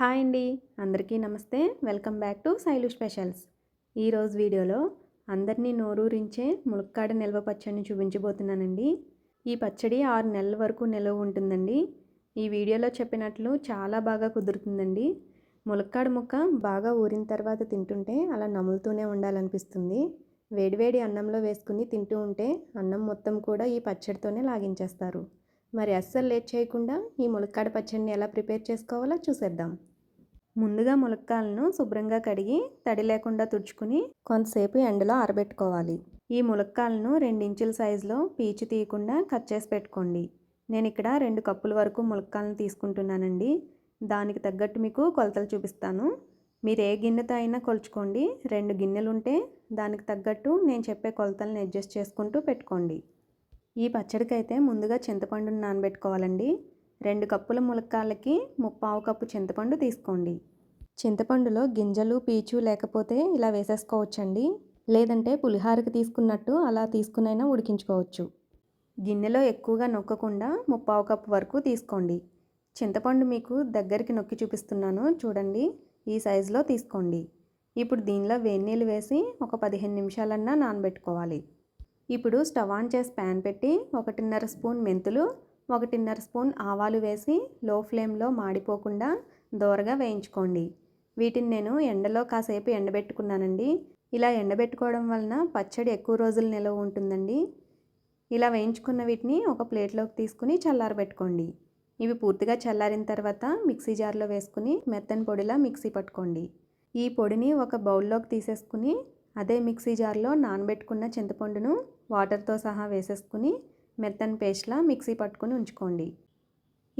Hi అండి. అందరికీ నమస్తే. Welcome back to Sailu specials. ఈరోజు వీడియోలో అందరినీ నోరూరించే ములక్కాడ నిల్వ పచ్చడిని చూపించబోతున్నానండి. ఈ పచ్చడి ఆరు నెలల వరకు నిల్వ ఉంటుందండి. ఈ వీడియోలో చెప్పినట్లు చాలా బాగా కుదురుతుందండి. ములక్కాడ ముక్క బాగా ఊరిన తర్వాత తింటుంటే అలా నములుతూనే ఉండాలనిపిస్తుంది. వేడివేడి అన్నంలో వేసుకుని తింటూ ఉంటే అన్నం మొత్తం కూడా ఈ పచ్చడితోనే లాగించేస్తారు. మరి అస్సలు లేట్ చేయకుండా ఈ ములక్కాడ పచ్చడిని ఎలా ప్రిపేర్ చేసుకోవాలో చూసేద్దాం. ముందుగా ములక్కాలను శుభ్రంగా కడిగి తడి లేకుండా తుడుచుకుని కొంతసేపు ఎండలో ఆరబెట్టుకోవాలి. ఈ ములక్కాలను రెండించుల సైజులో పీచు తీయకుండా కట్ చేసి పెట్టుకోండి. నేను ఇక్కడ రెండు కప్పుల వరకు ములక్కాలను తీసుకుంటున్నానండి. దానికి తగ్గట్టు మీకు కొలతలు చూపిస్తాను. మీరు ఏ గిన్నెతో అయినా కొలుచుకోండి. రెండు గిన్నెలు ఉంటే దానికి తగ్గట్టు నేను చెప్పే కొలతలను అడ్జస్ట్ చేసుకుంటూ పెట్టుకోండి. ఈ పచ్చడికైతే ముందుగా చింతపండును నానబెట్టుకోవాలండి. రెండు కప్పుల ములక్కాళ్ళకి ముప్పావు కప్పు చింతపండు తీసుకోండి. చింతపండులో గింజలు పీచు లేకపోతే ఇలా వేసేసుకోవచ్చండి. లేదంటే పులిహారకి తీసుకున్నట్టు అలా తీసుకునైనా ఉడికించుకోవచ్చు. గిన్నెలో ఎక్కువగా నొక్కకుండా ముప్పావు కప్పు వరకు తీసుకోండి. చింతపండు మీకు దగ్గరికి నొక్కి చూపిస్తున్నాను చూడండి ఈ సైజులో తీసుకోండి. ఇప్పుడు దీనిలో వేడి వేసి ఒక పదిహేను నిమిషాలన్నా నానబెట్టుకోవాలి. ఇప్పుడు స్టవ్ ఆన్ చేసి ప్యాన్ పెట్టి ఒకటిన్నర స్పూన్ మెంతులు ఒకటిన్నర స్పూన్ ఆవాలు వేసి లో ఫ్లేమ్లో మాడిపోకుండా దోరగా వేయించుకోండి. వీటిని నేను ఎండలో కాసేపు ఎండబెట్టుకున్నానండి. ఇలా ఎండబెట్టుకోవడం వలన పచ్చడి ఎక్కువ రోజులు నిలవ ఉంటుందండి. ఇలా వేయించుకున్న వీటిని ఒక ప్లేట్లోకి తీసుకుని చల్లారబెట్టుకోండి. ఇవి పూర్తిగా చల్లారిన తర్వాత మిక్సీ జార్లో వేసుకుని మెత్తని పొడిలా మిక్సీ పట్టుకోండి. ఈ పొడిని ఒక బౌల్లోకి తీసేసుకుని అదే మిక్సీ జార్లో నానబెట్టుకున్న చింతపండును వాటర్తో సహా వేసేసుకుని మెత్తని పేస్ట్లా మిక్సీ పట్టుకుని ఉంచుకోండి.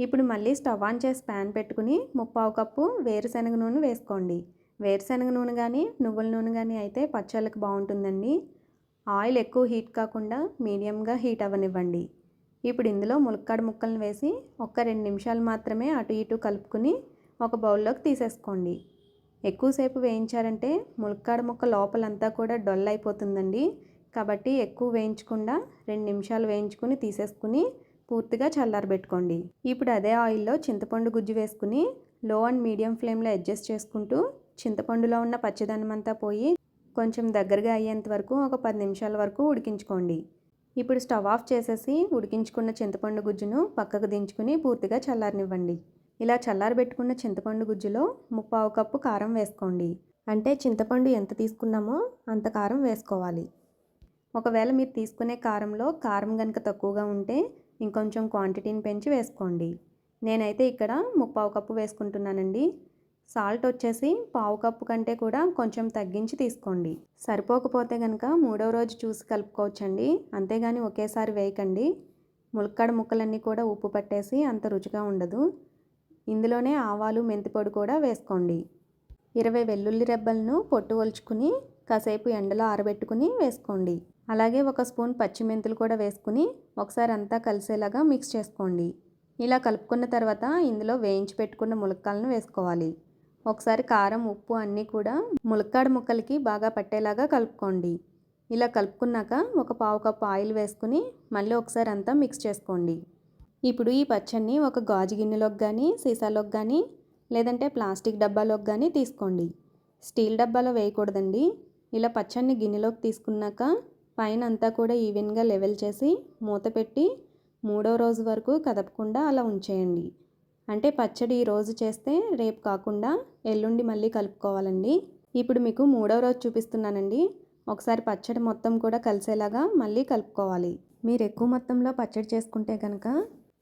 ఇప్పుడు మళ్ళీ స్టవ్ ఆన్ చేసి ప్యాన్ పెట్టుకుని ముప్పావు కప్పు వేరుశనగ నూనె వేసుకోండి. వేరుశనగ నూనె కానీ నువ్వుల నూనె కానీ అయితే పచ్చళ్ళకి బాగుంటుందండి. ఆయిల్ ఎక్కువ హీట్ కాకుండా మీడియంగా హీట్ అవ్వనివ్వండి. ఇప్పుడు ఇందులో ములక్కాడ ముక్కలను వేసి ఒక్క రెండు నిమిషాలు మాత్రమే అటు ఇటు కలుపుకుని ఒక బౌల్లోకి తీసేసుకోండి. ఎక్కువసేపు వేయించారంటే ములక్కాడ ముక్క లోపలంతా కూడా డొల్ అయిపోతుందండి. కాబట్టి ఎక్కువ వేయించకుండా రెండు నిమిషాలు వేయించుకుని తీసేసుకుని పూర్తిగా చల్లారబెట్టుకోండి. ఇప్పుడు అదే ఆయిల్లో చింతపండు గుజ్జు వేసుకుని లో అండ్ మీడియం ఫ్లేమ్లో అడ్జస్ట్ చేసుకుంటూ చింతపండులో ఉన్న పచ్చిదనం అంతా పోయి కొంచెం దగ్గరగా అయ్యేంత వరకు ఒక పది నిమిషాల వరకు ఉడికించుకోండి. ఇప్పుడు స్టవ్ ఆఫ్ చేసేసి ఉడికించుకున్న చింతపండు గుజ్జును పక్కకు దించుకుని పూర్తిగా చల్లారనివ్వండి. ఇలా చల్లారబెట్టుకున్న చింతపండు గుజ్జులో ముప్పావు కప్పు కారం వేసుకోండి. అంటే చింతపండు ఎంత తీసుకున్నామో అంత కారం వేసుకోవాలి. ఒకవేళ మీరు తీసుకునే కారంలో కారం కనుక తక్కువగా ఉంటే ఇంకొంచెం క్వాంటిటీని పెంచి వేసుకోండి. నేనైతే ఇక్కడ ముప్పావు కప్పు వేసుకుంటున్నానండి. సాల్ట్ వచ్చేసి పావు కప్పు కంటే కూడా కొంచెం తగ్గించి తీసుకోండి. సరిపోకపోతే కనుక మూడో రోజు చూసి కలుపుకోవచ్చండి. అంతేగాని ఒకేసారి వేయకండి. ములక్కాడ ముక్కలన్నీ కూడా ఉప్పు పట్టేసి అంత రుచిగా ఉండదు. ఇందులోనే ఆవాలు మెంతిపొడి కూడా వేసుకోండి. ఇరవై వెల్లుల్లి రెబ్బలను పొట్టు ఒలుచుకుని కాసేపు ఎండలో ఆరబెట్టుకుని వేసుకోండి. అలాగే ఒక స్పూన్ పచ్చిమెంతులు కూడా వేసుకుని ఒకసారి అంతా కలిసేలాగా మిక్స్ చేసుకోండి. ఇలా కలుపుకున్న తర్వాత ఇందులో వేయించి పెట్టుకున్న ములక్కాలను వేసుకోవాలి. ఒకసారి కారం ఉప్పు అన్నీ కూడా ములక్కాడ ముక్కలకి బాగా పట్టేలాగా కలుపుకోండి. ఇలా కలుపుకున్నాక ఒక పావు కప్పు ఆయిల్ వేసుకుని మళ్ళీ ఒకసారి అంతా మిక్స్ చేసుకోండి. ఇప్పుడు ఈ పచ్చడిని ఒక గాజు గిన్నెలోకి కానీ సీసాలోకి కానీ లేదంటే ప్లాస్టిక్ డబ్బాలోకి కానీ తీసుకోండి. స్టీల్ డబ్బాలో వేయకూడదండి. ఇలా పచ్చడిని గిన్నెలోకి తీసుకున్నాక పైన అంతా కూడా ఈవెన్గా లెవెల్ చేసి మూత పెట్టి మూడో రోజు వరకు కదపకుండా అలా ఉంచేయండి. అంటే పచ్చడి ఈ రోజు చేస్తే రేపు కాకుండా ఎల్లుండి మళ్ళీ కలుపుకోవాలండి. ఇప్పుడు మీకు మూడో రోజు చూపిస్తున్నానండి. ఒకసారి పచ్చడి మొత్తం కూడా కలిసేలాగా మళ్ళీ కలుపుకోవాలి. మీరు ఎక్కువ మొత్తంలో పచ్చడి చేసుకుంటే కనుక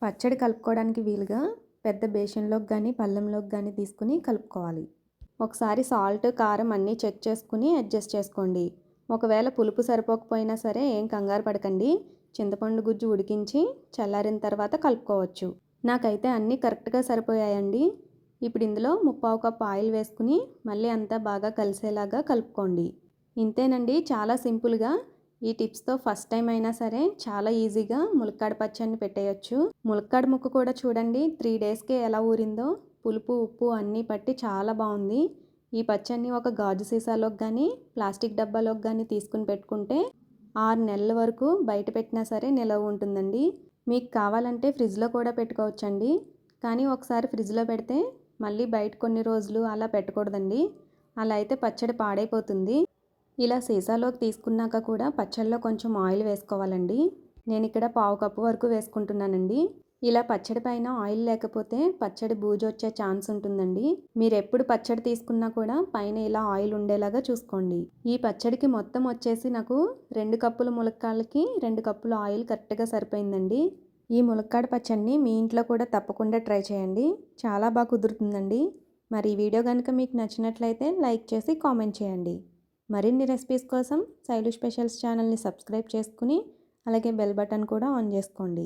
పచ్చడి కలుపుకోవడానికి వీలుగా పెద్ద బేషన్లోకి కానీ పళ్ళెంలోకి కానీ తీసుకుని కలుపుకోవాలి. ఒకసారి సాల్ట్ కారం అన్నీ చెక్ చేసుకుని అడ్జస్ట్ చేసుకోండి. ఒకవేళ పులుపు సరిపోకపోయినా సరే ఏం కంగారు పడకండి. చింతపండు గుజ్జు ఉడికించి చల్లారిన తర్వాత కలుపుకోవచ్చు. నాకైతే అన్నీ కరెక్ట్గా సరిపోయాయండి. ఇప్పుడు ఇందులో ముప్పావు కప్ ఆయిల్ వేసుకుని మళ్ళీ అంతా బాగా కలిసేలాగా కలుపుకోండి. ఇంతేనండి చాలా సింపుల్గా. ఈ టిప్స్తో ఫస్ట్ టైం అయినా సరే చాలా ఈజీగా ములక్కాడ పచ్చడిని పెట్టేయచ్చు. ములక్కాడ ముక్క కూడా చూడండి త్రీ డేస్కే ఎలా ఊరిందో. పులుపు ఉప్పు అన్నీ పట్టి చాలా బాగుంది. ఈ పచ్చడిని ఒక గాజు సీసాలోకి కానీ ప్లాస్టిక్ డబ్బాలోకి కానీ తీసుకుని పెట్టుకుంటే ఆరు నెలల వరకు బయట పెట్టినా సరే నిలవ ఉంటుందండి. మీకు కావాలంటే ఫ్రిడ్జ్లో కూడా పెట్టుకోవచ్చండి. కానీ ఒకసారి ఫ్రిడ్జ్లో పెడితే మళ్ళీ బయట కొన్ని రోజులు అలా పెట్టకూడదండి. అలా అయితే పచ్చడి పాడైపోతుంది. ఇలా సీసాలోకి తీసుకున్నాక కూడా పచ్చడిలో కొంచెం ఆయిల్ వేసుకోవాలండి. నేను ఇక్కడ పావు కప్పు వరకు వేసుకుంటున్నానండి. ఇలా పచ్చడి పైన ఆయిల్ లేకపోతే పచ్చడి బూజు వచ్చే ఛాన్స్ ఉంటుందండి. మీరు ఎప్పుడు పచ్చడి తీసుకున్నా కూడా పైన ఇలా ఆయిల్ ఉండేలాగా చూసుకోండి. ఈ పచ్చడికి మొత్తం వచ్చేసి నాకు రెండు కప్పుల ములక్కాళ్ళకి రెండు కప్పుల ఆయిల్ కరెక్ట్గా సరిపోయిందండి. ఈ ములక్కాడ పచ్చడిని మీ ఇంట్లో కూడా తప్పకుండా ట్రై చేయండి. చాలా బాగా కుదురుతుందండి. మరి ఈ వీడియో కనుక మీకు నచ్చినట్లయితే లైక్ చేసి కామెంట్ చేయండి. మరిన్ని రెసిపీస్ కోసం శైలు స్పెషల్స్ ఛానల్ని సబ్స్క్రైబ్ చేసుకుని అలాగే బెల్ బటన్ కూడా ఆన్ చేసుకోండి.